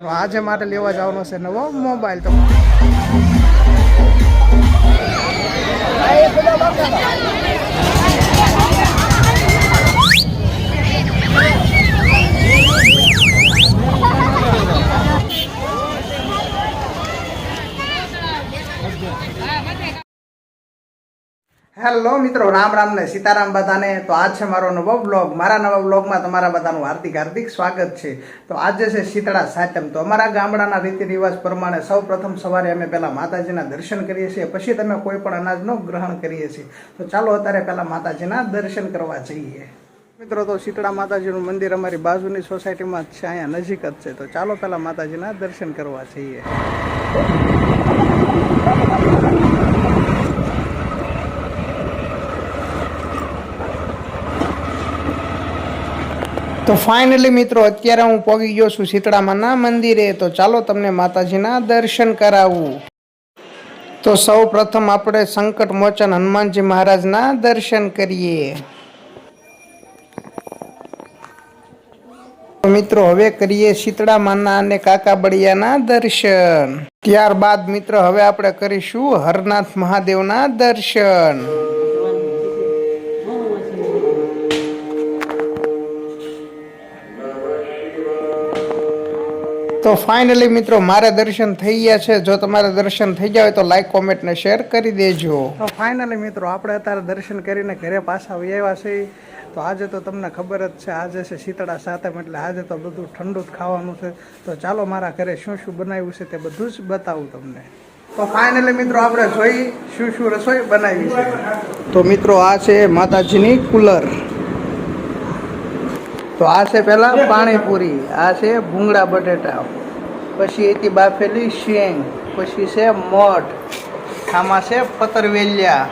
આજે મારે લેવા જવાનો છે નવો મોબાઈલ તો હેલો મિત્રો. રામ રામ ને સીતારામ બધાને. તો આજ છે મારો નવો બ્લોગ મારા નવા બ્લોગમાં તમારા બધાનું હાર્દિક હાર્દિક સ્વાગત છે. તો આજે છે શીતળા સાતમ. તો અમારા ગામડાના રીતિ રિવાજ પ્રમાણે સૌ પ્રથમ સવારે અમે પહેલાં માતાજીના દર્શન કરીએ છીએ. પછી તમે કોઈ પણ અનાજનું ગ્રહણ કરીએ છીએ. તો ચાલો અત્યારે પહેલાં માતાજીના દર્શન કરવા જઈએ. મિત્રો, તો શીતળા માતાજીનું મંદિર અમારી બાજુની સોસાયટીમાં જ છે, અહીંયા નજીક જ છે. તો ચાલો પહેલાં માતાજીના દર્શન કરવા જઈએ. તો ફાઇનલી મિત્રો, અત્યારે હું પહોંચી ગયો છું શીતળામાના મંદિરે, તો ચાલો તમને માતાજીના દર્શન કરાવું. તો સૌ પ્રથમ આપણે સંકટ મોચન હનુમાનજી મહારાજના દર્શન કરીએ. મિત્રો, હવે કરીએ શીતળામાના અને કાકા બળિયાના દર્શન. ત્યારબાદ મિત્રો, હવે આપણે કરીશું હરનાથ મહાદેવના દર્શન. તો ફાઇનલી મિત્રો, મારે દર્શન થઈ ગયા છે. જો તમારે દર્શન થઈ ગયા હોય તો લાઈક કોમેન્ટ ને શેર કરી દેજો. તો ફાઇનલી મિત્રો, આપણે અત્યારે દર્શન કરીને ઘરે પાછા આવી આવ્યા છીએ તો આજે તો તમને ખબર જ છે, આજે છે શીતળા સાતમ, એટલે આજે તો બધું ઠંડુ જ ખાવાનું છે. તો ચાલો મારા ઘરે શું શું બનાવ્યું છે તે બધું જ બતાવું તમને. તો ફાઇનલી મિત્રો, આપણે જોઈ શું શું રસોઈ બનાવી છે. તો મિત્રો, આ છે માતાજીની કુલર. તો આ છે પહેલાં પાણીપુરી, આ છે ભૂંગળા બટેટા. પછી એથી બાફેલી શેંગ, પછી છે મઠ આમાં છે પતરવેલિયા,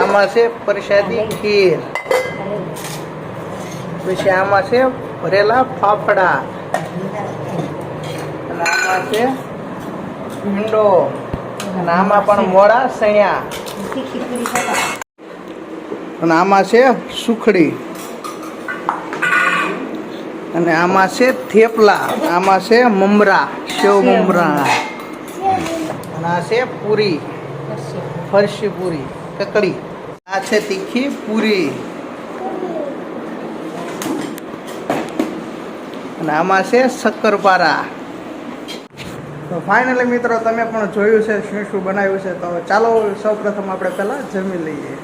આમાં છે પ્રસાદી ખીર, પછી આમાં છે ભરેલા ફાફડા, અને આમાં છે ભીંડો, અને આમાં પણ મોડા સણ્યા અને આમાં છે સુખડી. અને આમાં છે થેપલા, આમાં છે મમરા, સેવ મમરા. અને આ છે પૂરી, ફરસી પૂરી કકડી આ છે તીખી પૂરી. અને આમાં છે શક્કરપારા. તો ફાઇનલી મિત્રો, તમે પણ જોયું છે, શું શું બનાવ્યું છે, તો ચાલો સૌ પ્રથમ આપણે પહેલાં જમી લઈએ.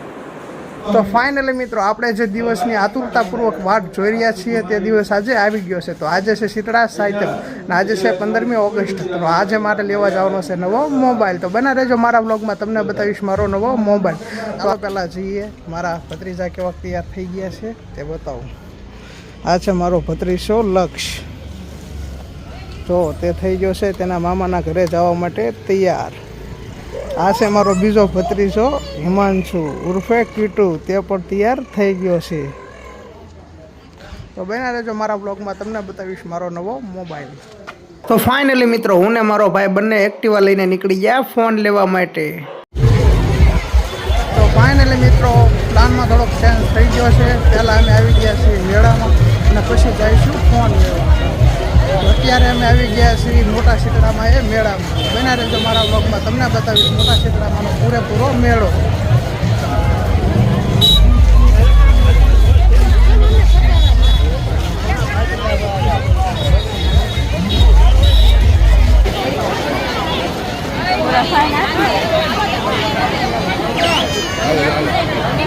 તો ફાઇનલી મિત્રો, આપણે જે દિવસની આતુરતાપૂર્વક વાટ જોઈ રહ્યા છીએ, તે દિવસ આજે આવી ગયો છે. તો આજે છે શીતળા સાહિત્ય અને આજે છે પંદરમી ઓગસ્ટ. તો આજે મારે લેવા જવાનો છે નવો મોબાઈલ. તો બના રહેજો મારા બ્લોગમાં તમને બતાવીશ મારો નવો મોબાઈલ. તો પહેલાં જઈએ. મારા ભત્રીજા કેવા તૈયાર થઈ ગયા છે, તે બતાવું. આ છે મારો ભત્રીસો લક્ષ. જો, તે થઈ ગયો છે, તેના મામાના ઘરે જવા માટે તૈયાર. આ છે મારો બીજો ભત્રીજો, હિમાંશુ. ઉર્ફે કીટુ, તે પણ તૈયાર થઈ ગયો છે. તો બના રહેજો મારા બ્લોગમાં, તમને બતાવીશ મારો નવો મોબાઈલ. તો ફાઇનલી મિત્રો, હું ને મારો ભાઈ બંને એક્ટિવા લઈને નીકળી ગયા ફોન લેવા માટે. તો ફાઇનલી મિત્રો, પ્લાનમાં થોડોક ચેન્જ થઈ ગયો છે. પહેલાં અમે આવી ગયા છીએ મેળામાં અને પછી જઈશું ફોન લેવા. અત્યારે અમે આવી ગયા શ્રી મોટા શીતળામાં એ મેળામાં. બના રહેજો મારા બ્લોગમાં તમને બતાવીશ મોટા શીતળામાંનો પૂરેપૂરો મેળો. તો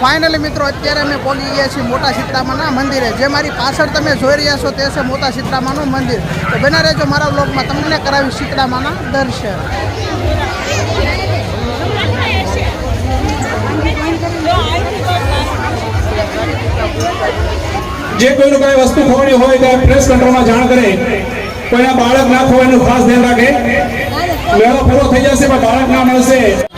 ફાઇનલી મિત્રો, અત્યારે અમે પહોંચી ગયા છીએ મોટા સીતરામાના મંદિરે. જે મારી પાછળ તમે જોઈ રહ્યા છો તે છે મોટા સીતરામાનું મંદિર. તો બના રહેજો મારા બ્લોગમાં તમને કરાવી સીતરામાના દર્શન. જે કોઈનું કઈ વસ્તુ ખોવાની હોય તો પ્રેસ કંટ્રોલમાં જાણ કરે. કોઈના બાળક ના ખોવાનું ખાસ ધ્યાન રાખે. મેળો પૂરો થઈ જશે પણ બાળક ના મળશે.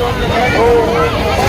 Oh,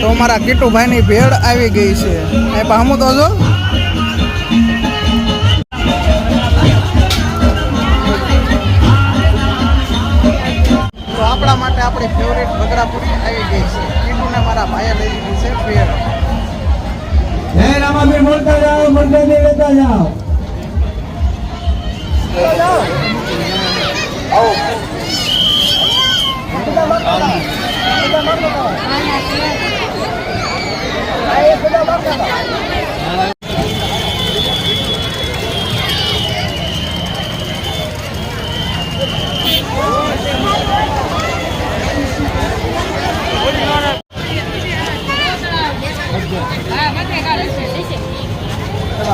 તો અમારા કીટુભાઈની ભેળ આવી ગઈ છે. એ પામું તો જો. આપણા માટે આપણી ફેવરેટ બગડાપુરી આવી ગઈ છે. કીટુને મારા ભાઈએ લઈ લીધી છે ભેળ. જય રામાબીર બોલતા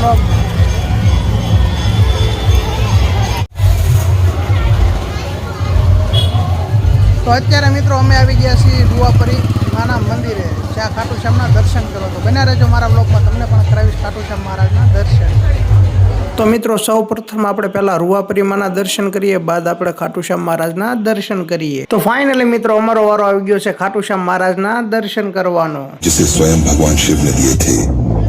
બ્લોગ તો અત્યારે મિત્રો અમે આવી ગયા છીએ રૂવાપરી માના મંદિરે જ્યાં ખાટુ શ્યામના દર્શન કરો તો બન્યા રહેજો મારા બ્લોગમાં તમને પણ કરાવીશ ખાટુ શ્યામ મહારાજના દર્શન તો મિત્રો સૌ પ્રથમ આપણે પહેલા રૂવાપરીમાના દર્શન કરીએ બાદ આપણે ખાટુશ્યામ મહારાજના દર્શન કરીએ તો ફાઇનલી મિત્રો અમારો વારો આવી ગયો છે ખાટુશ્યામ મહારાજના દર્શન કરવાનો जिसे स्वयं भगवान शिव ने दिए थे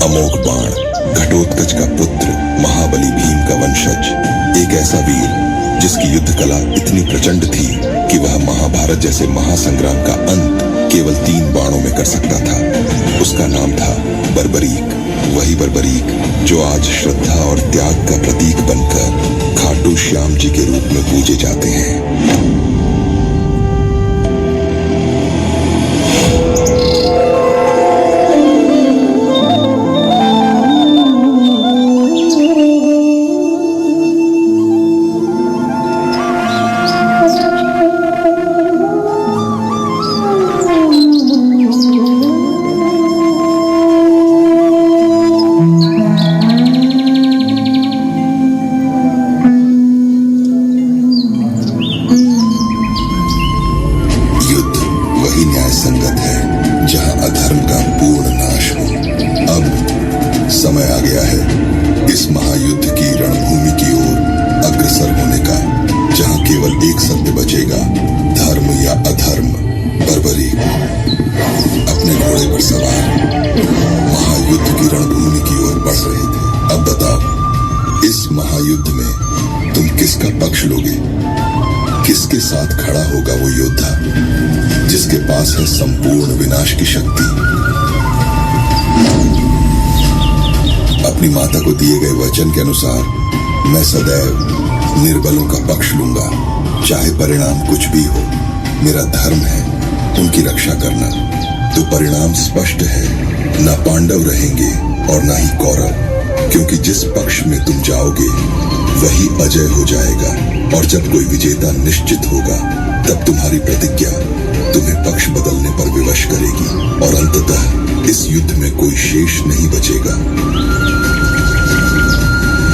अमोघ बाण घटोत्कच का पुत्र महाबली भीम का वंशज, एक ऐसा वीर, जिसकी युद्ध कला इतनी प्रचंड थी कि वह महाभारत जैसे महासंग्राम का अंत केवल तीन बाणों में कर सकता था। उसका नाम था बर्बरीक, वही बर्बरीक जो आज श्रद्धा और त्याग का प्रतीक बनकर खाटू श्याम जी के रूप में पूजे जाते हैं। सत्य बचेगा। धर्म या अधर्म, बर्बरी। अपने घोड़े पर सवार। महायुद्ध की रणभूमि की ओर बढ़ रहे थे। अब बताओ, इस महायुद्ध में तुम किसका पक्ष लोगे? किसके साथ खड़ा होगा वो योद्धा, जिसके पास है संपूर्ण विनाश की शक्ति? अपनी माता को दिए गए वचन के अनुसार मैं सदैव निर्बलों का पक्ष लूँगा। चाहे परिणाम कुछ भी हो, मेरा धर्म है उनकी रक्षा करना। तो परिणाम स्पष्ट है, न पांडव रहेंगे और न ही कौरव, क्योंकि जिस पक्ष में तुम जाओगे, वही अजय हो जाएगा। और जब कोई विजेता निश्चित होगा, तब तुम्हारी प्रतिज्ञा तुम्हें पक्ष बदलने पर विवश करेगी, और अंततः इस युद्ध में कोई शेष नहीं बचेगा।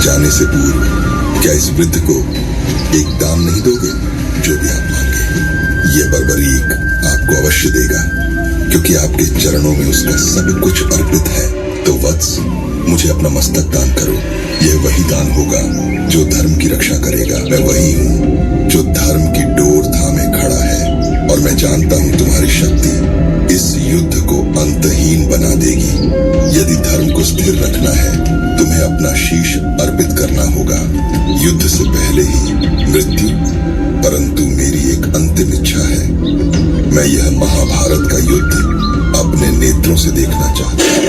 जाने से पूर्व, क्या इस वृद्ध को एक दान नहीं दोगे? जो भी आप मांगे, ये बर्बरीक आपको अवश्य देगा। क्योंकि आपके चरणों में उसका सब कुछ अर्पित है। तो वत्स, मुझे अपना मस्तक दान करो। यह वही दान होगा जो धर्म की रक्षा करेगा। मैं वही हूँ जो धर्म की डोर और मैं जानता हूँ तुम्हारी शक्ति इस युद्ध को अंतहीन बना देगी। यदि धर्म को स्थिर रखना है, तुम्हें अपना शीश अर्पित करना होगा। युद्ध से पहले ही मृत्यु, परंतु मेरी एक अंतिम इच्छा है। मैं यह महाभारत का युद्ध अपने नेत्रों से देखना चाहता हूँ।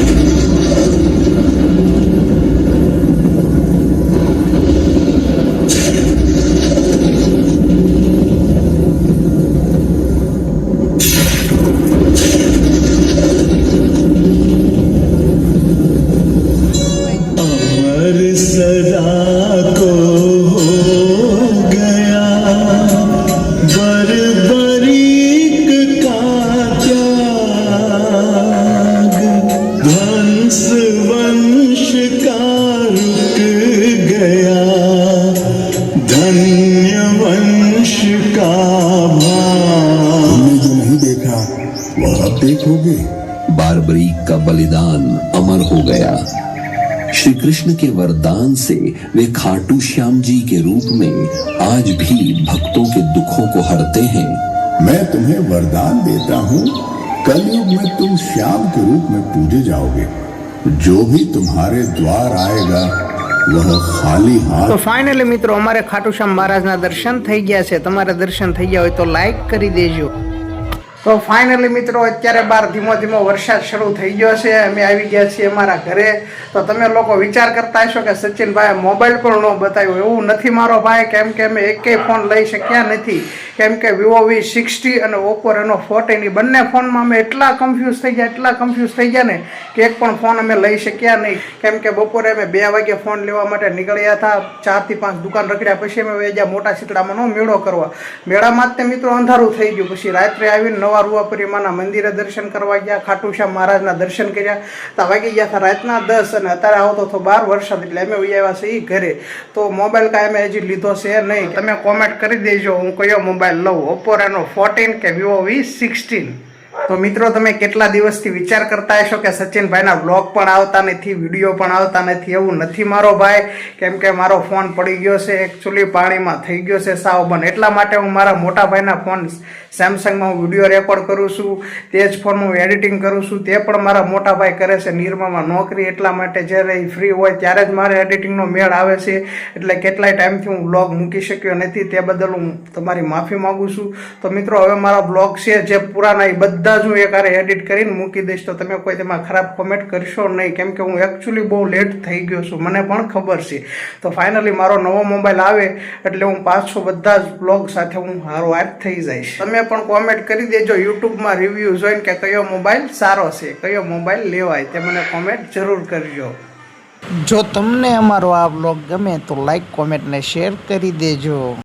धन्य वंश का जो नहीं देखा वह अब देखोगे। बारबरीक का बलिदान अमर हो गया। श्री कृष्ण के वरदान से वे खाटू श्याम जी के रूप में आज भी भक्तों के दुखों को हरते हैं। मैं तुम्हें वरदान देता हूँ कलयुग में तुम श्याम के रूप में पूजे जाओगे। जो भी तुम्हारे द्वार आएगा તો ફાઇનલી મિત્રો, અમારે ખાટુશ્યામ મહારાજના દર્શન થઈ ગયા છે. તમારા દર્શન થઈ ગયા હોય તો લાઈક કરી દેજો. તો ફાઇનલી મિત્રો, અત્યારે બાર ધીમો ધીમો વરસાદ શરૂ થઈ ગયો છે. અમે આવી ગયા છીએ અમારા ઘરે. તો તમે લોકો વિચાર કરતા હશો કે સચિનભાઈ મોબાઈલ પણ ન બતાવ્યો. એવું નથી મારો ભાઈ, કેમ કે અમે એકેય ફોન લઈ શક્યા નથી. કેમ કે વિવો વી સિક્સટી અને ઓપો રેનો ફોર્ટીન બંને ફોનમાં અમે એટલા કન્ફ્યુઝ થઈ ગયા, એટલા કન્ફ્યુઝ થઈ ગયા ને કે એક પણ ફોન અમે લઈ શક્યા નહીં. કેમ કે બપોરે અમે બે વાગે ફોન લેવા માટે નીકળ્યા હતા. ચારથી પાંચ દુકાન રખડ્યા પછી અમે વેજ્યા મોટા શીતળામાં નો મેળો કરવા. મેળામાં જ તે મિત્રો અંધારું થઈ ગયું. પછી રાત્રે આવીને નવા રૂવાપુરીમાના મંદિરે દર્શન કરવા ગયા ખાટુ શ્યામ મહારાજના દર્શન કર્યા. તો વાગી ગયા હતા રાતના દસ અને અત્યારે આવતો હતો બાર વરસાદ એટલે અમે આવ્યા છીએ ઘરે. તો મોબાઈલ કાંઈ અમે હજી લીધો છે નહીં. તમે કોમેન્ટ કરી દેજો, હું કયો મોબાઈલ લઉં? ઓપોરાનો રેનો ફોર્ટીન કે વિવો વી સિક્સટીન તો મિત્રો, તમે કેટલા દિવસથી વિચાર કરતા હશો કે સચિનભાઈના બ્લોગ પણ આવતા નથી, વીડિયો પણ આવતા નથી, એવું નથી મારો ભાઈ? કેમ કે મારો ફોન પડી ગયો છે એકચ્યુઅલી પાણીમાં થઈ ગયો છે સાવ બંધ એટલા માટે હું મારા મોટા ભાઈના ફોન સેમસંગમાં હું વીડિયો રેકોર્ડ કરું છું, તે જ ફોન હું એડિટિંગ કરું છું, તે પણ મારા મોટા ભાઈ કરે છે નિરમામાં નોકરી. એટલા માટે જ્યારે ફ્રી હોય ત્યારે જ મારે એડિટિંગનો મેળ આવે છે. એટલે કેટલાય ટાઈમથી હું બ્લોગ મૂકી શક્યો નથી, તે બદલ હું તમારી માફી માગું છું. તો મિત્રો, હવે મારા બ્લોગ છે જે પુરાના એ બધા જ હું એકારે એડિટ કરીને મૂકી દઈશ તો તમે કોઈ તેમાં ખરાબ કોમેન્ટ કરશો નહીં. કેમ કે હું એકચ્યુઅલી બહુ લેટ થઈ ગયો છું. મને પણ ખબર છે. તો ફાઇનલી મારો નવો મોબાઈલ આવે એટલે હું પાછો બધા જ બ્લોગ સાથે હું હારો હાથ થઈ જઈશ. તમે પણ કોમેન્ટ કરી દેજો. યુટ્યુબમાં રિવ્યૂ જોઈને કે કયો મોબાઈલ સારો છે. કયો મોબાઈલ લેવાય તે મને કોમેન્ટ જરૂર કરજો. જો તમને અમારો આ બ્લોગ ગમે તો લાઈક કોમેન્ટ ને શેર કરી દેજો.